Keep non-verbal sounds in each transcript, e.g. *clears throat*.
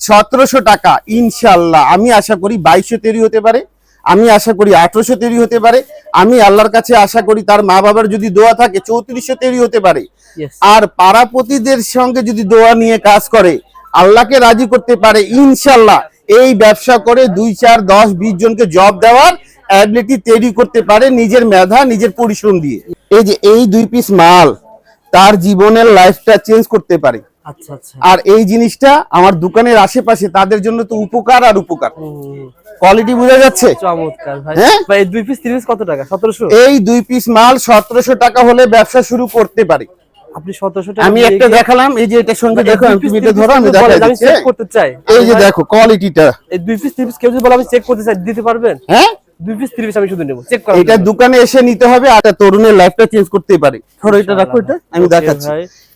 সতেরোশো টাকা ইনশাল্লাহ আমি আশা করি বাইশশো তৈরি হতে পারে আমি আশা করি আঠারোশো তৈরি হতে পারে আমি আল্লাহর কাছে আশা করি তার মা বাবার যদি দোয়া থাকে চৌত্রিশশো তৈরি হতে পারে। আর পাড়াপতিদের সঙ্গে যদি দোয়া নিয়ে কাজ করে আল্লাহকে রাজি করতে পারে ইনশাল্লাহ এই ব্যবসা করে দুই চার দশ বিশ জনকে জব দেওয়ার অ্যাবিলিটি তৈরি করতে পারে নিজের মেধা নিজের পরিশ্রম দিয়ে। এই যে এই দুই পিস মাল তার জীবনের লাইফটা চেঞ্জ করতে পারে। আর এই জিনিসটা আমার দোকানের আশেপাশে তাদের জন্য তো উপকার আর উপকার। কোয়ালিটি বোঝা যাচ্ছে? চমৎকার ভাই। হ্যাঁ? এই দুই পিস তিন পিস কত টাকা? সতেরোশো? এই দুই পিস মাল সতেরোশো টাকা হলে ব্যবসা শুরু করতে পারি। আপনি টাকা আমি একটা দেখালাম এই যে সঙ্গে দেখো আমি এটা ধরো আমি দেখাই আমি চেক করতে চাই। এই যে দেখো কোয়ালিটিটা এই দুই পিস কেউ যদি বলে আমি চেক করতে চাই দিতে পারবেন? হ্যাঁ? দুই পিস আমি শুধু নেব চেক এটা দোকানে এসে নিতে হবে আর তরুণের লাইফটা চেঞ্জ করতে পারে। ধরো এটা রাখো এটা আমি দেখাচ্ছি।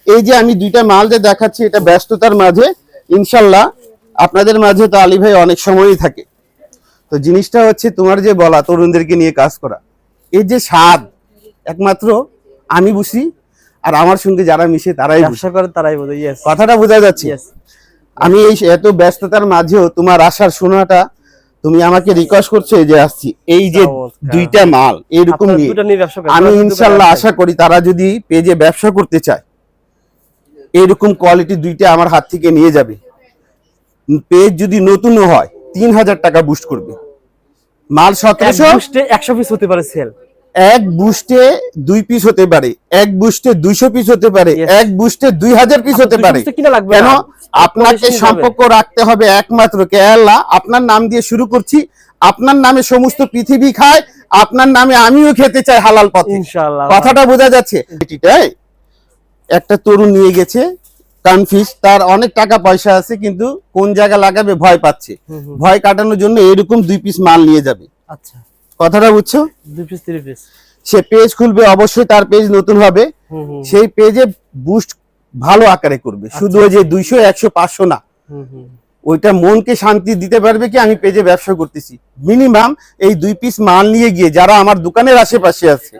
এই যে আমি দুইটা মাল যে দেখাচ্ছি এটা ব্যস্ততার মাঝে ইনশাল্লাহ আপনাদের মাঝে তো আলী ভাই অনেক সময়ই থাকে। তো জিনিসটা হচ্ছে তোমার যে বলা তরুণদেরকে নিয়ে কাজ করা। এই যে স্বাদ একমাত্র আমি বুঝি আর আমার সঙ্গে যারা মিশে তারাই ব্যবসা করে তারাই বোঝে কথাটা বোঝা যাচ্ছে। আমি এই এত ব্যস্ততার মাঝেও তোমার আসার শোনাটা তুমি আমাকে রিকোয়েস্ট করছ এই যে আসছি। এই যে দুইটা মাল এরকম আমি ইনশাল্লাহ আশা করি তারা যদি পেজে ব্যবসা করতে চায় এরকম কোয়ালিটি দুইটা আমার হাত থেকে নিয়ে যাবে। পেজ যদি নতুনও হয় তিন হাজার টাকা বুস্ট করবে। মাল সতেরোশো? একশো পিস হতে পারে সেল এক বুস্টে দুই পিস হতে পারে। এক বুস্টে দুইশো পিস হতে পারে। এক বুস্টে দুই হাজার পিস হতে পারে। কেন আপনাকে সম্পর্ক রাখতে হবে একমাত্র কে আল্লাহ আপনার নাম দিয়ে শুরু করছি। আপনার নামে সমস্ত পৃথিবী খায়। আপনার নামে আমিও খেতে চাই হালাল পথে। কথাটা বোঝা যাচ্ছে। একটা তরুণ নিয়ে গেছে কানফিস তার অনেক টাকা পয়সা আছে কিন্তু কোন জায়গা লাগাবে ভয় পাচ্ছে। ভয় কাটানোর জন্য এরকম দুই পিস মাল নিয়ে যাবে। আচ্ছা। কথাটা বুঝছ? দুই পিস তিন পিস সে পেজ খুলবে অবশ্যই তার পেজ নতুন হবে। সেই পেজে বুস্ট ভালো আকারে করবে। শুধু ওই যে দুইশো একশো পাঁচশো না। ওইটা মনকে শান্তি দিতে পারবে কি? আমি পেজে ব্যবসা করতেছি। মিনিমাম এই দুই পিস মাল নিয়ে গিয়ে যারা আমার দোকানের আশেপাশে আছে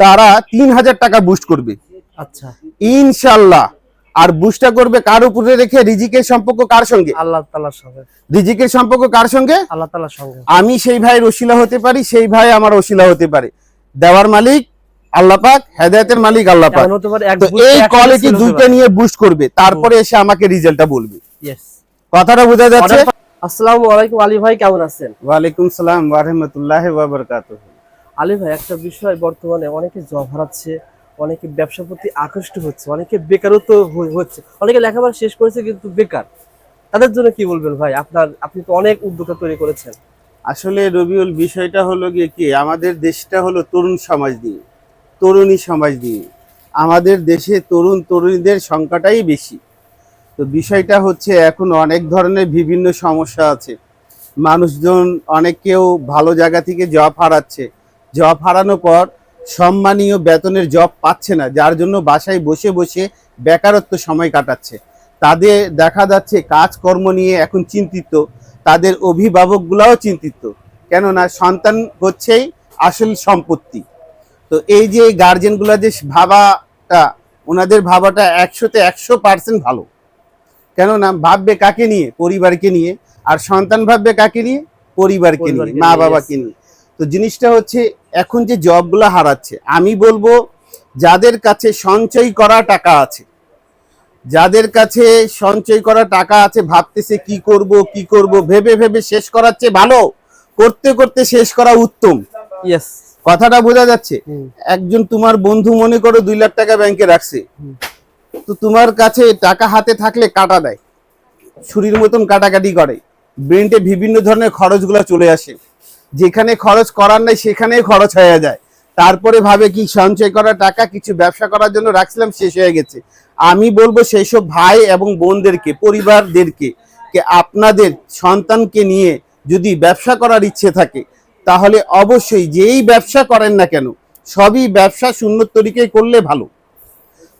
তারা তিন হাজার টাকা বুস্ট করবে। আচ্ছা। ইনশাল্লাহ আর করবে কার উপরে রেখে? রিজিকের সম্পর্ক কার সঙ্গে? আল্লাহ তালার সঙ্গে। রিজিকের সম্পর্ক কার সঙ্গে? আল্লাহ তালার সঙ্গে। আমি সেই ভাইয়ের ওসিলা হতে পারি সেই ভাই আমার ওসিলা হতে পারে। দেওয়ার মালিক আল্লাহ পাক হেদায়তের মালিক আল্লাহ পাক। তো এই কোয়ালিটি দুইটা নিয়ে বুস্ট করবে তারপরে এসে আমাকে রেজাল্টটা বলবে। কথাটা বোঝা যাচ্ছে? আসসালামু আলাইকুম আলী ভাই কেমন আছেন? ওয়ালাইকুম সালাম ওয়ারহমতুল্লাহ ওয়াবারকাতুহ আলী ভাই একটা বিষয় বর্তমানে অনেকে জব হারাচ্ছে অনেকে ব্যবসা প্রতি আকৃষ্ট হচ্ছে, অনেকে বেকারত্ব হচ্ছে, অনেকে লেখাপড়া শেষ করেছে কিন্তু বেকার। তাদের জন্য কি বলবেন ভাই? আপনার, আপনি তো অনেক উদ্যোক্তা তৈরি করেছেন। আসলে রবিউল, বিষয়টা হলো গিয়ে কি, আমাদের দেশটা হলো তরুণ সমাজ দিয়ে, তরুণী সমাজ দিয়ে। আমাদের দেশে তরুণ তরুণীদের সংখ্যাটাই বেশি। তো বিষয়টা হচ্ছে এখন অনেক ধরনের বিভিন্ন সমস্যা আছে। মানুষজন অনেকেও ভালো জায়গা থেকে জব হারাচ্ছে। জব হারানোর পর সম্মানীয় বেতনের জব পাচ্ছে না যার জন্য বাসায় বসে বসে বেকারত্ব সময় কাটাচ্ছে। তাদের দেখা যাচ্ছে কাজকর্ম নিয়ে এখন চিন্তিত তাদের অভিভাবকগুলাও চিন্তিত কেননা সন্তান হচ্ছেই আসল সম্পত্তি। তো এই যে গার্জেনগুলো যে ভাবাটা ওনাদের ভাবাটা একশোতে একশো পার্সেন্ট ভালো। কেননা ভাববে কাকে নিয়ে? পরিবারকে নিয়ে। আর সন্তান ভাববে কাকে নিয়ে? পরিবারকে নিয়ে মা বাবাকে নিয়ে। তো জিনিসটা হচ্ছে এখন যে জবগুলো হারাচ্ছে আমি বলব যাদের কাছে সঞ্চয় করা টাকা আছে যাদের কাছে সঞ্চয় করা টাকা আছে ভাবতেছে কি করব কি করব ভেবে ভেবে শেষ করার চেয়ে ভালো করতে করতে শেষ করা উত্তম। ইয়েস কথাটা বোঝা যাচ্ছে? একজন তোমার বন্ধু মনে করো দুই লাখ টাকা ব্যাংকে রাখছে তো তোমার কাছে টাকা হাতে থাকলে কাটা দেয় ছুরির মতন কাটাকাটি করে ব্রেনটে বিভিন্ন ধরনের খরচগুলো চলে আসে। যেখানে খরচ করার নাই, সেখানেই খরচ হয়ে যায়। তারপরে ভাবে কি সঞ্চয় করা টাকা, কিছু ব্যবসা করার জন্য রাখছিলাম, শেষ হয়ে গেছে। আমি বলব সেই সব ভাই এবং বোনদেরকে, পরিবারদেরকে আপনাদের সন্তানকে নিয়ে যদি ব্যবসা করার ইচ্ছে থাকে, তাহলে অবশ্যই যেই ব্যবসা করেন না কেন, সবই ব্যবসা শূন্য তরিকে করলে ভালো।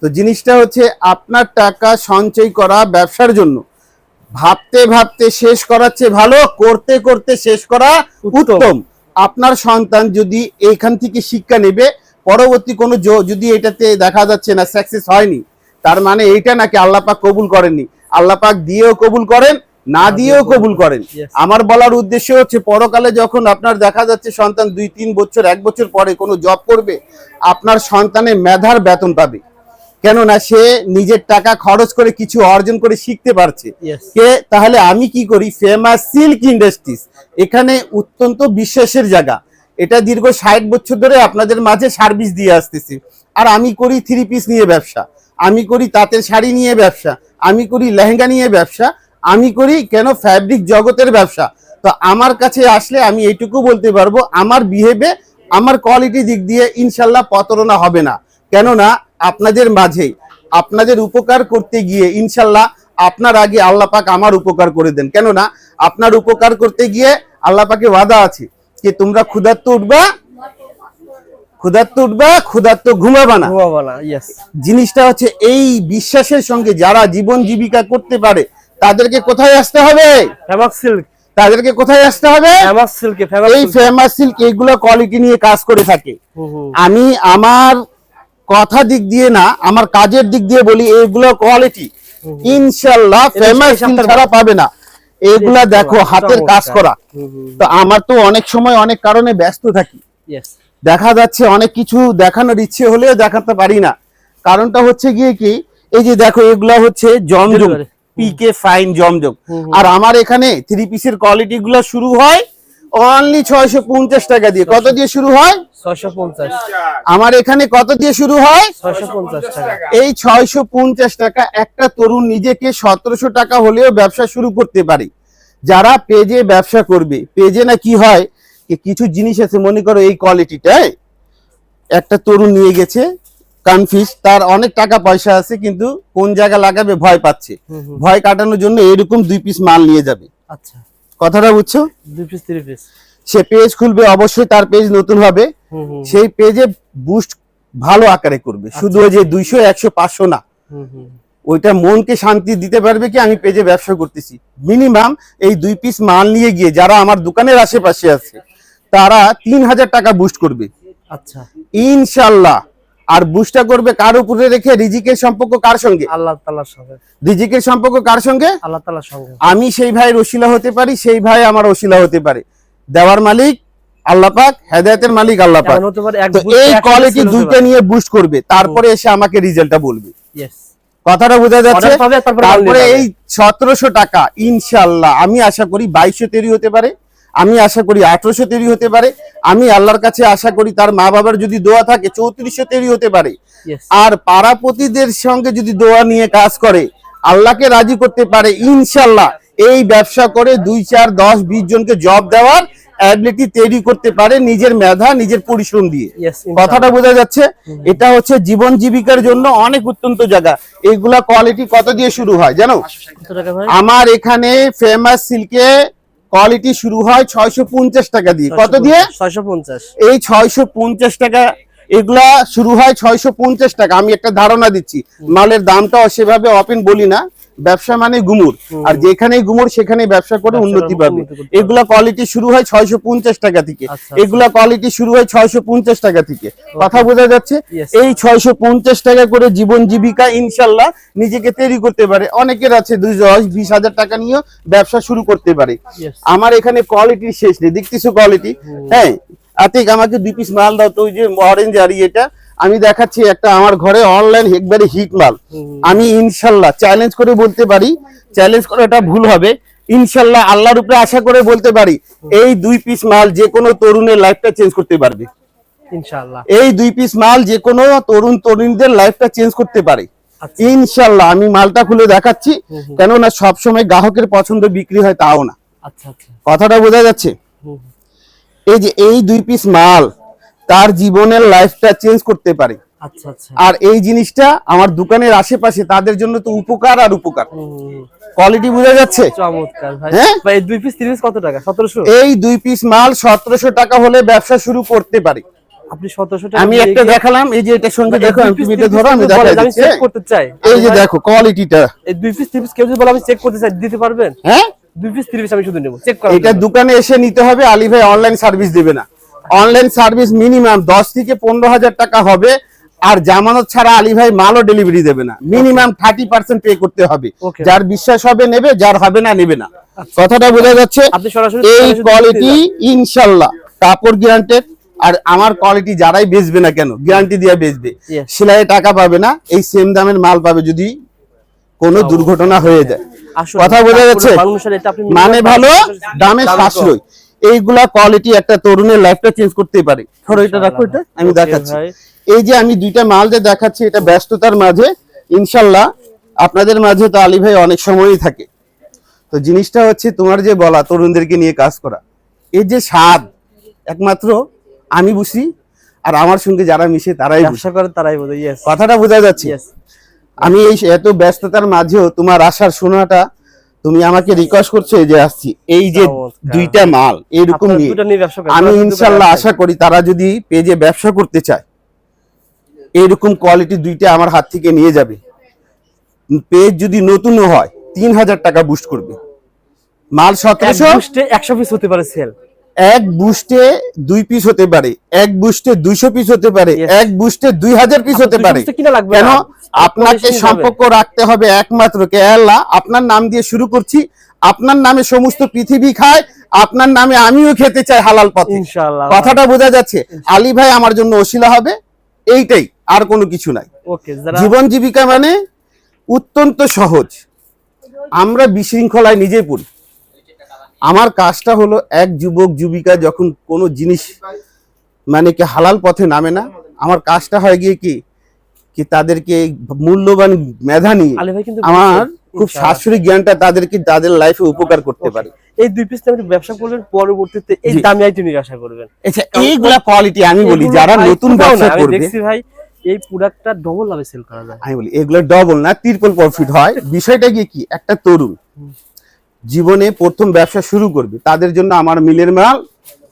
তো জিনিসটা হচ্ছে আপনার টাকা সঞ্চয় করা ব্যবসার জন্য ভাবতে ভাবতে শেষ করার চেয়ে ভালো করতে করতে শেষ করা উত্তম। আপনার সন্তান যদি এইখান থেকে শিক্ষা নেবে পরবর্তী কোনো যদি এটাতে দেখা যাচ্ছে না সাকসেস হয়নি তার মানে এইটা নাকি আল্লাপাক কবুল করেননি। আল্লাপাক দিয়েও কবুল করেন না দিয়েও কবুল করেন। আমার বলার উদ্দেশ্য হচ্ছে পরকালে যখন আপনার দেখা যাচ্ছে সন্তান দুই তিন বছর এক বছর পরে কোনো জব করবে আপনার সন্তানের মেধার বেতন পাবে। কেননা সে নিজের টাকা খরচ করে কিছু অর্জন করে শিখতে পারছে। কে? তাহলে আমি কি করি? ফেমাস সিল্ক ইন্ডাস্ট্রিজ এখানে অত্যন্ত বিশ্বাসের জায়গা। এটা দীর্ঘ ষাট বছর ধরে আপনাদের মাঝে সার্ভিস দিয়ে আসতেছি। আর আমি করি থ্রি পিস নিয়ে ব্যবসা। আমি করি তাঁতের শাড়ি নিয়ে ব্যবসা। আমি করি লেহেঙ্গা নিয়ে ব্যবসা। আমি করি কেন? ফ্যাব্রিক জগতের ব্যবসা। তো আমার কাছে আসলে আমি এইটুকু বলতে পারব আমার বিহেভে আমার কোয়ালিটি দিক দিয়ে ইনশাল্লাহ প্রতারণা হবে না। কেননা আপনাদের মাঝে আপনাদের উপকার করতে গিয়ে ইনশাল্লাহ আপনার আগে আল্লাহ পাক আমার উপকার করে দেন। কেননা আপনার উপকার করতে গিয়ে আল্লাহ পাকে ওয়াদা আছে যে তোমরা ক্ষুধার্ত উঠবা ক্ষুধার্ত উঠবা ক্ষুধার্ত ঘুমাবা না। জিনিসটা হচ্ছে এই বিশ্বাসের সঙ্গে যারা জীবন জীবিকা করতে পারে তাদেরকে কোথায় আসতে হবে? তাদেরকে কোথায় আসতে হবে? এই ফেমাস সিল্ক এইগুলো কোয়ালিটি নিয়ে কাজ করে থাকে। আমি আমার কথা দিক দিয়ে না আমার কাজের দিক দিয়ে বলি এগুলো কোয়ালিটি ইনশাল্লাহ ফেমাস ছাড়া পাবে না। এগুলা দেখো হাতের কাজ করা। তো আমার তো অনেক সময় অনেক কারণে ব্যস্ত থাকি। দেখা যাচ্ছে অনেক কিছু দেখানোর ইচ্ছে হলেও দেখাতে পারি না। কারণটা হচ্ছে গিয়ে কি এই যে দেখো এগুলা হচ্ছে জমজম। পিকে ফাইন জমজম। আর আমার এখানে থ্রি পিসের কোয়ালিটি গুলো শুরু হয় অনলি ছয়শো পঞ্চাশ টাকা দিয়ে। কত দিয়ে শুরু হয়? ছয়শো পঞ্চাশ। আমার এখানে কত দিয়ে শুরু হয়? ছয়শো পঞ্চাশ টাকা। এই ছয়শো পঞ্চাশ টাকা একটা তরুণ নিজেকে সতেরোশো টাকা হলেও ব্যবসা শুরু করতে পারে। যারা পেজে ব্যবসা করবে পেজে না কি হয়? যে কিছু জিনিস আছে মনে করো এই কোয়ালিটিটা একটা তরুণ নিয়ে গেছে কনফিউজ তার অনেক টাকা পয়সা আছে কিন্তু কোন জায়গা লাগাবে ভয় পাচ্ছে। ভয় কাটানোর জন্য এরকম দুই পিস মাল নিয়ে যাবে। আচ্ছা। কথাটা বুঝছ? দুই পিস থ্রি পিস সে পেজ খুলবে অবশ্যই তার পেজ নতুন হবে। সেই পেজে বুস্ট ভালো আকারে করবে। শুধু ওই যে দুইশো একশো পাঁচশো না। হুম হুম। ওইটা মনকে শান্তি দিতে পারবে কি? আমি পেজে ব্যবসা করতেছি। মিনিমাম এই দুই পিস মাল নিয়ে গিয়ে যারা আমার দোকানের আশেপাশে আছে তারা তিন হাজার টাকা বুস্ট করবে। আচ্ছা। ইনশাল্লাহ। আর বুস্টটা করবে কার উপরে রেখে? রিজিকের সম্পর্ক কার সঙ্গে? আল্লাহ সঙ্গে। রিজিকের সম্পর্ক কার সঙ্গে? আল্লাহ সঙ্গে। আমি সেই ভাইয়ের ওসিলা হতে পারি সেই ভাই আমার ওসিলা হতে পারে। দেওয়ার মালিক আল্লাহ পাক হেদায়তের মালিক আল্লাহ পাক। তো এই কোয়ালিটি দুইটা নিয়ে বুস্ট করবে? তারপরে এসে আমাকে রিজাল্টটা বলবে. কথাটা বোঝা যাচ্ছে? তারপরে। এই সতেরোশো টাকা ইনশাল্লাহ আমি আশা করি বাইশশো তৈরি হতে পারে। আমি আশা করি আঠারোশো তৈরি হতে পারে। আমি আল্লাহর কাছে আশা করি তার মা বাবার যদি দোয়া থাকে চৌত্রিশশো তৈরি হতে পারে। আর পাড়াপতিদের সঙ্গে যদি দোয়া নিয়ে কাজ করে আল্লাহকে রাজি করতে পারে ইনশাল্লাহ এই ব্যবসা করে দুই চার দশ বিশ জনকে জব দেওয়ার অ্যাবিলিটি তৈরি করতে পারে নিজের মেধা নিজের পরিশ্রম দিয়ে। কথাটা বোঝা যাচ্ছে? এটা হচ্ছে জীবন জীবিকার জন্য অনেক অত্যন্ত জায়গা। এইগুলা কোয়ালিটি কত দিয়ে শুরু হয় জানো? আমার এখানে ফেমাস সিল্কে কোয়ালিটি শুরু হয় ছয়শো পঞ্চাশ টাকা দিয়ে। কত দিয়ে? ছয়শো পঞ্চাশ। এই ছয়শো পঞ্চাশ টাকা এগুলা শুরু হয় ছয়শো পঞ্চাশ টাকা। আমি একটা ধারণা দিচ্ছি। মালের দামটাও সেভাবে অপেন বলি না। ব্যবসা মানে গুমুর। আর যেখানে গুমুর সেখানে ব্যবসা করে উন্নতি পাবে। এগুলা কোয়ালিটি শুরু হয় ছয়শো পঞ্চাশ টাকা থেকে। আচ্ছা, এগুলা কোয়ালিটি শুরু হয় ছয়শো পঞ্চাশ টাকা থেকে। কথা বোঝা যাচ্ছে? এই ছয়শো পঞ্চাশ টাকা করে জীবন জীবিকা ইনশাল্লাহ নিজেকে তৈরি করতে পারে। অনেকের আছে দুই দশ বিশ হাজার টাকা নিয়েও ব্যবসা শুরু করতে পারে। আমার এখানে কোয়ালিটির শেষ নেই। দেখতেছো কোয়ালিটি হ্যাঁ আতিক আমাকে দুই পিস মাল দাও। তো ওই যে অরেঞ্জ আর এটা আমি দেখাচ্ছি একটা আমার ঘরে অনলাইন একবারে হিট মাল আমি ইনশাল্লাহ চ্যালেঞ্জ করে বলতে পারি চ্যালেঞ্জ করে এটা ভুল হবে। ইনশাল্লাহ আল্লাহর উপরে আশা করে বলতে পারি এই দুই পিস মাল যে কোনো তরুণের লাইফটা চেঞ্জ করতে পারবে। ইনশাআল্লাহ এই দুই পিস মাল যে কোনো তরুণ তরুণীদের লাইফটা চেঞ্জ করতে পারে। আচ্ছা। ইনশাল্লাহ আমি মালটা খুলে দেখাচ্ছি কেননা সবসময় গ্রাহকের পছন্দ বিক্রি হয় তাও না। আচ্ছা আচ্ছা। কথাটা বোঝা যাচ্ছে? এই যে এই দুই পিস মাল তার জীবনের লাইফটা চেঞ্জ করতে পারে। আচ্ছা আচ্ছা। আর এই জিনিসটা আমার দোকানের আশেপাশে তাদের জন্য তো উপকার আর উপকার। কোয়ালিটি বোঝা যাচ্ছে? চমৎকার ভাই। হ্যাঁ? দুই পিস তিন পিস কত টাকা? সতেরোশো? এই দুই পিস মাল সতেরোশো টাকা হলে ব্যবসা শুরু করতে পারে। আপনি সতেরোশো টাকা আমি একটা দেখালাম এই যে এটার সঙ্গে দেখো আমি তুমি এটা ধরো আমি চেক করতে চাই। এই যে দেখো কোয়ালিটিটা এই দুই পিস তিন পিস কেউ যদি বলে আমি চেক করতে চাই দিতে পারবেন? হ্যাঁ? দুই পিস তিন পিস আমি শুধু নেব চেক করা এটা দোকানে এসে নিতে হবে আলী ভাই অনলাইন সার্ভিস দেবে না। অনলাইন সার্ভিস মিনিমাম দশ থেকে পনেরো হাজার টাকা হবে। আর জামানত ছাড়া আলী ভাই মালও ডেলিভারি দেবে না। মিনিমাম থার্টি পার্সেন্ট পে করতে হবে। যার বিশ্বাস হবে নেবে যার হবে না নেবে না। কথাটা বোঝা যাচ্ছে? এই কোয়ালিটি ইনশাল্লাহ। কাপড় গ্যারান্টেড আর আমার কোয়ালিটি যারাই বেচবে না কেন গ্যারান্টি দিয়ে বেচবে. সেলাইয়ে টাকা পাবে না এই সেম দামের মাল পাবে যদি কোনো দুর্ঘটনা হয়ে যায়। কথা বোঝা যাচ্ছে? মান ভালো দাম দামে সাশ্রয়। এইগুলা কোয়ালিটি একটা তরুণের লাইফটা চেঞ্জ করতে পারে। ধরো এটা রাখো এটা আমি দেখাচ্ছি। এই যে আমি দুইটা মাল যে দেখাচ্ছি এটা ব্যস্ততার মাঝে ইনশাল্লাহ আপনাদের মাঝে তো আলী ভাই অনেক সময়ই থাকে। তো জিনিসটা হচ্ছে তোমার যে বলা তরুণদেরকে নিয়ে কাজ করা। এই যে স্বাদ একমাত্র আমি বুঝি আর আমার সঙ্গে যারা মিশে তারাই ব্যবসা করে তারাই বোঝে কথাটা বোঝা যাচ্ছে। আমি এই এত ব্যস্ততার মাঝেও তোমার আসার শোনাটা তুমি আমাকে রিকোয়েস্ট করছ এই যে আসছি। এই যে দুইটা মাল এরকম নিয়ে। আমি ইনশাল্লাহ আশা করি তারা যদি পেজে ব্যবসা করতে চায় এইরকম কোয়ালিটি দুইটা আমার হাত থেকে নিয়ে যাবে। পেজ যদি নতুনও হয় তিন হাজার টাকা বুস্ট করবে। মাল সতেরোশো? বুস্টে 100 পিস হতে পারে সেল এক বুস্টে দুই পিস হতে পারে। এক বুস্টে দুইশো পিস হতে পারে। এক বুস্টে দুই হাজার পিস হতে পারে। কিনা। আপনাকে সম্পর্ক রাখতে হবে একমাত্র কে আল্লাহ আপনার নাম দিয়ে শুরু করছি। আপনার নামে সমস্ত পৃথিবী খায়। আপনার নামে আমিও খেতে চাই হালাল পথে। কথাটা বোঝা যাচ্ছে। আলী ভাই আমার জন্য ওসিলা হবে। এইটাই। আর কোনো কিছু নাই। জীবন জীবিকা মানে অত্যন্ত সহজ। আমরা বিশৃঙ্খলায় নিজে পড়ি। আমার কাজটা হলো এক যুবক যুবিকা যখন কোনো জিনিস মানে কি হালাল পথে নামে না আমার কাজটা হয় গিয়ে কি কি তাদেরকে মূল্যবান মেধা নিয়ে আমার খুব। শাশুড়ি জ্ঞানটা তাদেরকে তাদের লাইফে উপকার করতে পারে। এই দুই পিস আপনি ব্যবসা করবেন পরবর্তীতে এই। দামি আইটেমের আশা করবেন। আচ্ছা এইগুলা কোয়ালিটি আমি বলি যারা নতুন ব্যবসা করবে দেখছি ভাই এই প্রোডাক্টটা ডবল লাভে সেল করা যায়। আমি বলি এগুলো ডবল না ট্রিপল প্রফিট হয়। বিষয়টা গিয়ে কি? একটা তরুণ জীবনে প্রথম ব্যবসা শুরু করবে তাদের জন্য আমার মিলের মাল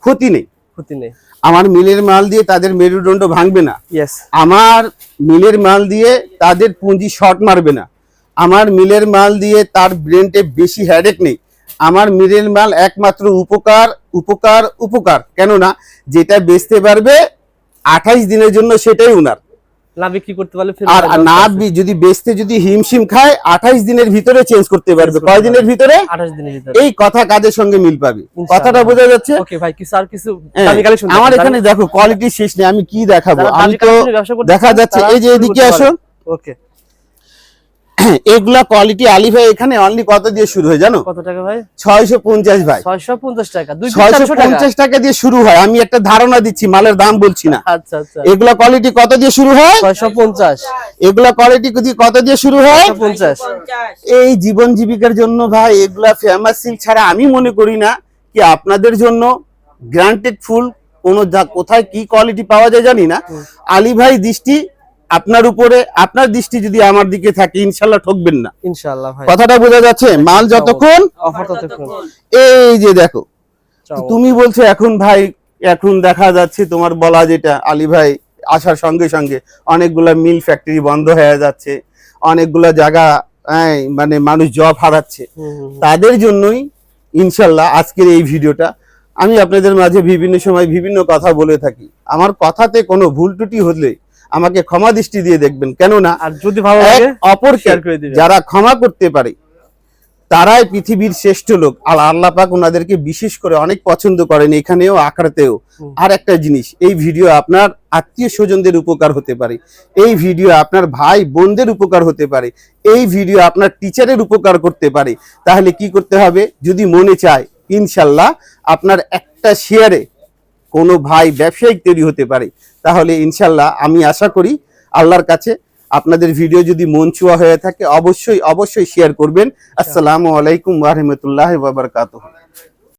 ক্ষতি নেই। ক্ষতি নেই। আমার মিলের মাল দিয়ে তাদের মেরুদণ্ড ভাঙবে না। আমার মিলের মাল দিয়ে তাদের পুঁজি শর্ট মারবে না। আমার মিলের মাল দিয়ে তার ব্রেনটে বেশি হ্যাডেক নেই। আমার মিলের মাল একমাত্র উপকার উপকার উপকার। কেননা যেটা বেচতে পারবে আঠাইশ দিনের জন্য সেটাই উনার। না বিক্রি করতে পারলে আর না যদি বেচতে যদি হিমশিম খায় আঠাইশ দিনের ভিতরে চেঞ্জ করতে পারবে। কয় দিনের ভিতরে? 28 দিনের ভিতরে। এই কথা কাজের সঙ্গে মিল পাবে? কথাটা বোঝা যাচ্ছে? ওকে ভাই কিছু আর কিছু হ্যাঁ, কালেকশন আমার এখানে দেখো কোয়ালিটি শেষ নেই আমি কি দেখাবো? আমি তো দেখা যাচ্ছে এই যে এদিকে আসো। ওকে *clears throat* এগুলা কোয়ালিটি আলী ভাই এখানে অনলি কত দিয়ে শুরু হয় জানো? কত টাকা ভাই? ছয়শো পঞ্চাশ ভাই। 650 টাকা দুই ছয়শো 400 টাকা? পঞ্চাশ টাকা দিয়ে শুরু হয়। আমি একটা ধারণা দিচ্ছি মালের দাম বলছি না। আচ্ছা আচ্ছা। এগুলা কোয়ালিটি কত দিয়ে শুরু হয়? 650 এগুলা কোয়ালিটি কত দিয়ে শুরু হয়? 650 এই জীবন জীবিকার জন্য ভাই এগুলা ফেমাস সিল্ক ছাড়া আমি মনে করি না কি আপনাদের জন্য গ্রান্টেড ফুল কোন কোথায় কি কোয়ালিটি পাওয়া যায় জানি না। আলী ভাই দৃষ্টি আপনার উপরে আপনার দৃষ্টি যদি আমার দিকে থাকে ইনশাল্লাহ ঠকবেন না। ইনশাআল্লাহ ভাই। কথাটা বোঝা যাচ্ছে মাল যতক্ষণ এই যে দেখো তুমি বলছো এখন ভাই এখন দেখা যাচ্ছে তোমার বলা যেটা আলী ভাই আসার সঙ্গে সঙ্গে অনেকগুলা মিল ফ্যাক্টরি বন্ধ হয়ে যাচ্ছে অনেকগুলা জায়গা মানে মানুষ জব হারাচ্ছে। তাদের জন্যই ইনশাল্লাহ আজকের এই ভিডিওটা। আমি আপনাদের মাঝে বিভিন্ন সময় বিভিন্ন কথা বলে থাকি। আমার কথাতে কোনো ভুল ত্রুটি হলে আমাকে ক্ষমা দৃষ্টি দিয়ে দেখবেন। কেননা আর যদি ভালো লাগে অপরকে। যারা ক্ষমা করতে পারে তারাই পৃথিবীর শ্রেষ্ঠ লোক। আর আল্লাহ পাক ওনাদেরকে বিশেষ করে অনেক পছন্দ করেন এখানেও আখড়াতেও। আর একটা জিনিস এই ভিডিও আপনার আত্মীয় স্বজনদের উপকার হতে পারে। এই ভিডিও আপনার ভাই বোনদের উপকার হতে পারে। এই ভিডিও আপনার টিচারের উপকার করতে পারে। তাহলে কি করতে হবে? যদি মনে চায় ইনশাল্লাহ আপনার একটা শেয়ারে কোনো ভাই ব্যবসায়িক তৈরি হতে পারে, তাহলে ইনশাল্লাহ আমি আশা করি আল্লাহর কাছে আপনাদের ভিডিও যদি মন ছুয়া হয়ে থাকে, অবশ্যই অবশ্যই শেয়ার করবেন। আসসালামু আলাইকুম ওয়া বাবার ওয়া বারাকাতুহু।